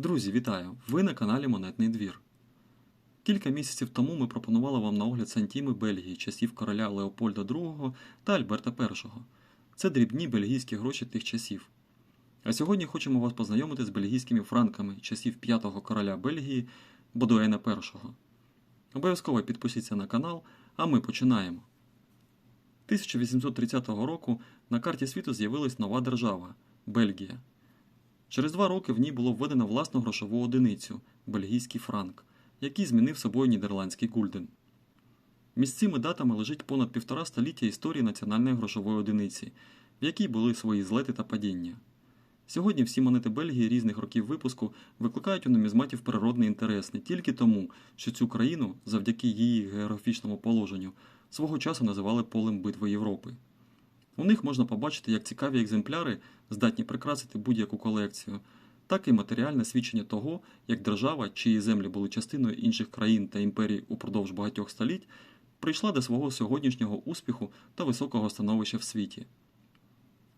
Друзі, вітаю! Ви на каналі Монетний двір. Кілька місяців тому ми пропонували вам на огляд сантіми Бельгії часів короля Леопольда II та Альберта І. Це дрібні бельгійські гроші тих часів. А сьогодні хочемо вас познайомити з бельгійськими франками часів п'ятого короля Бельгії Бодуена І. Обов'язково підпишіться на канал, а ми починаємо. 1830 року на карті світу з'явилась нова держава Бельгія. Через два роки в ній було введено власну грошову одиницю бельгійський франк, який змінив собою нідерландський гульден. Між цими датами лежить понад півтора століття історії національної грошової одиниці, в якій були свої злети та падіння. Сьогодні всі монети Бельгії різних років випуску викликають у нумізматів природний інтерес не тільки тому, що цю країну, завдяки її географічному положенню, свого часу називали полем битви Європи. У них можна побачити як цікаві екземпляри, здатні прикрасити будь-яку колекцію, так і матеріальне свідчення того, як держава, чиї землі були частиною інших країн та імперій упродовж багатьох століть, прийшла до свого сьогоднішнього успіху та високого становища в світі.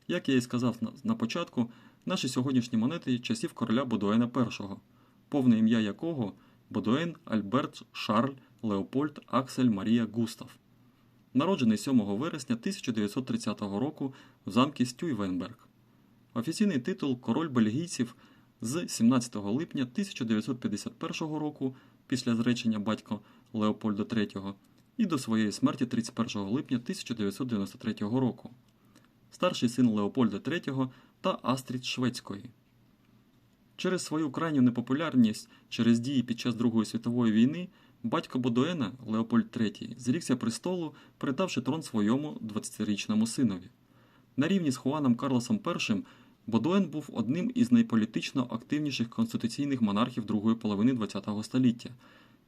Як я і сказав на, початку, наші сьогоднішні монети часів короля Бодуена І, повне ім'я якого Бодуен Альберт Шарль Леопольд Аксель Марія Густав народжений 7 вересня 1930 року в замкі Стюйвенберг. Офіційний титул Король бельгійців з 17 липня 1951 року після зречення батька Леопольда III і до своєї смерті 31 липня 1993 року. Старший син Леопольда III та Астрід Шведської. Через свою крайню непопулярність через дії під час Другої світової війни Батько Бодуена, Леопольд III, зрікся престолу, передавши трон своєму 20-річному синові. На рівні з Хуаном Карлосом І Бодуен був одним із найполітично активніших конституційних монархів другої половини ХХ століття,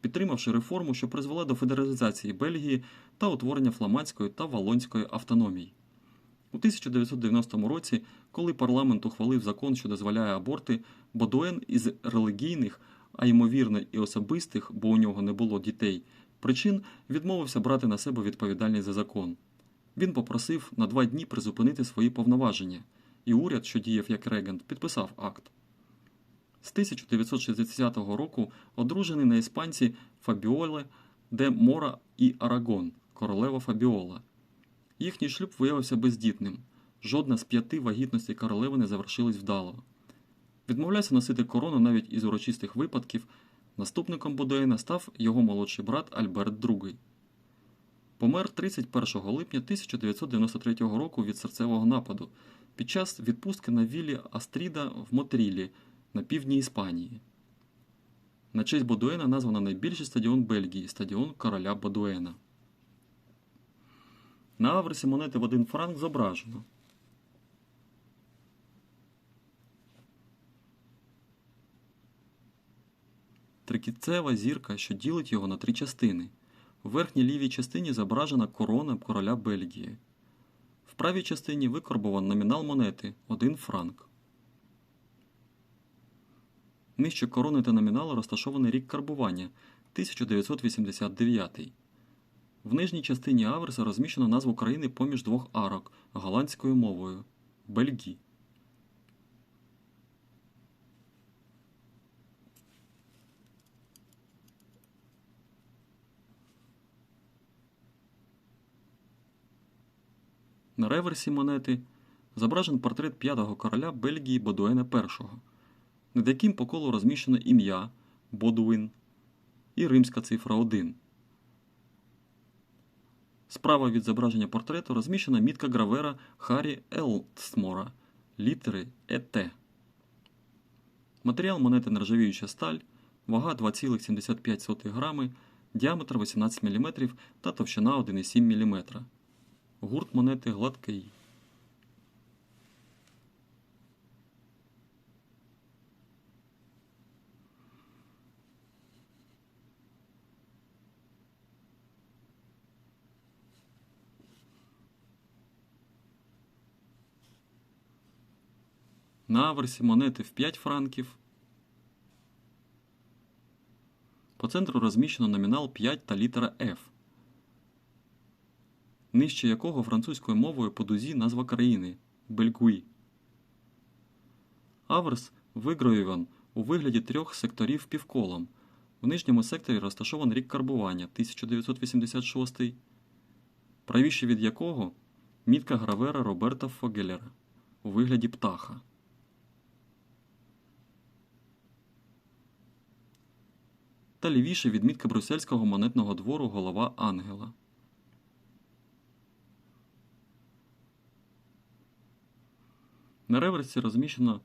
підтримавши реформу, що призвела до федералізації Бельгії та утворення фламандської та валонської автономій. У 1990 році, коли парламент ухвалив закон, що дозволяє аборти, Бодуен із релігійних а ймовірно і особистих, бо у нього не було дітей, причин відмовився брати на себе відповідальність за закон. Він попросив на два дні призупинити свої повноваження, і уряд, що діяв як регент, підписав акт. З 1960 року одружений на іспанці Фабіоле де Мора і Арагон, королева Фабіола. Їхній шлюб виявився бездітним. Жодна з п'яти вагітностей королеви не завершилась вдало. Відмовлявся носити корону навіть із урочистих випадків. Наступником Бодуена став його молодший брат Альберт II. Помер 31 липня 1993 року від серцевого нападу під час відпустки на віллі Астріда в Мотрілі на півдні Іспанії. На честь Бодуена названо найбільший стадіон Бельгії стадіон короля Бодуена. На аверсі монети в один франк зображено. Трикітцева зірка, що ділить його на три частини. У верхній лівій частині зображена корона короля Бельгії. В правій частині викорбован номінал монети 1 франк. Нижче корони та номіналу розташований рік карбування 1989. В нижній частині аверса розміщено назву країни поміж двох арок голландською мовою Бельгі. На реверсі монети зображен портрет п'ятого короля Бельгії Бодуена І, над яким по колу розміщено ім'я Бодуин і римська цифра 1. Справа від зображення портрету розміщена мітка гравера Харі Елтсмора літери ЕТ. Матеріал монети нержавіюча сталь, вага 2,75 грами, діаметр 18 мм та товщина 1,7 мм. Гурт монети гладкий. На аверсі монети в 5 франків. По центру розміщено номінал 5 та літера F нижче якого французькою мовою по дузі назва країни Бельгуї. Аверс вигравіван у вигляді трьох секторів півколом. В нижньому секторі розташований рік карбування 1986, правіше від якого мітка гравера Роберта Фогелера у вигляді птаха. Та лівіше відмітка брюссельського монетного двору голова ангела. На реверсі розміщено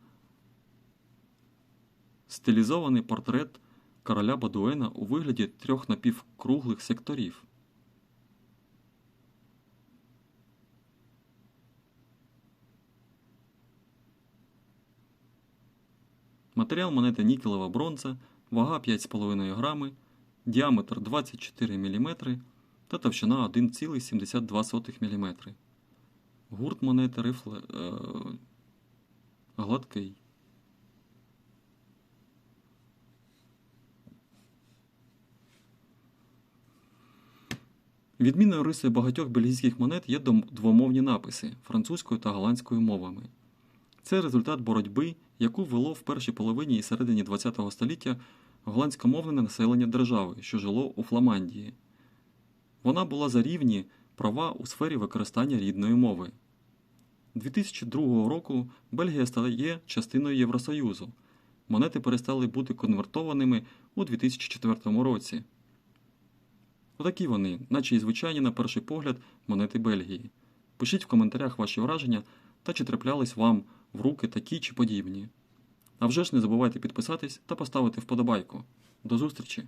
стилізований портрет короля Бадуена у вигляді трьох напівкруглих секторів. Матеріал монети нікелева бронза, вага 5,5 грами, діаметр 24 мм та товщина 1,72 мм. Гурт монети рифле, е, гладкий. Відмінною рисою багатьох бельгійських монет є двомовні написи французькою та голландською мовами. Це результат боротьби, яку вело в першій половині і середині ХХ століття голландськомовне населення держави, що жило у Фламандії. Вона була за рівні права у сфері використання рідної мови. 2002 року Бельгія стає частиною Євросоюзу. Монети перестали бути конвертованими у 2004 році. Отакі вони, наче і звичайні на перший погляд, монети Бельгії. Пишіть в коментарях ваші враження та чи траплялись вам в руки такі чи подібні. А вже ж не забувайте підписатись та поставити вподобайку. До зустрічі!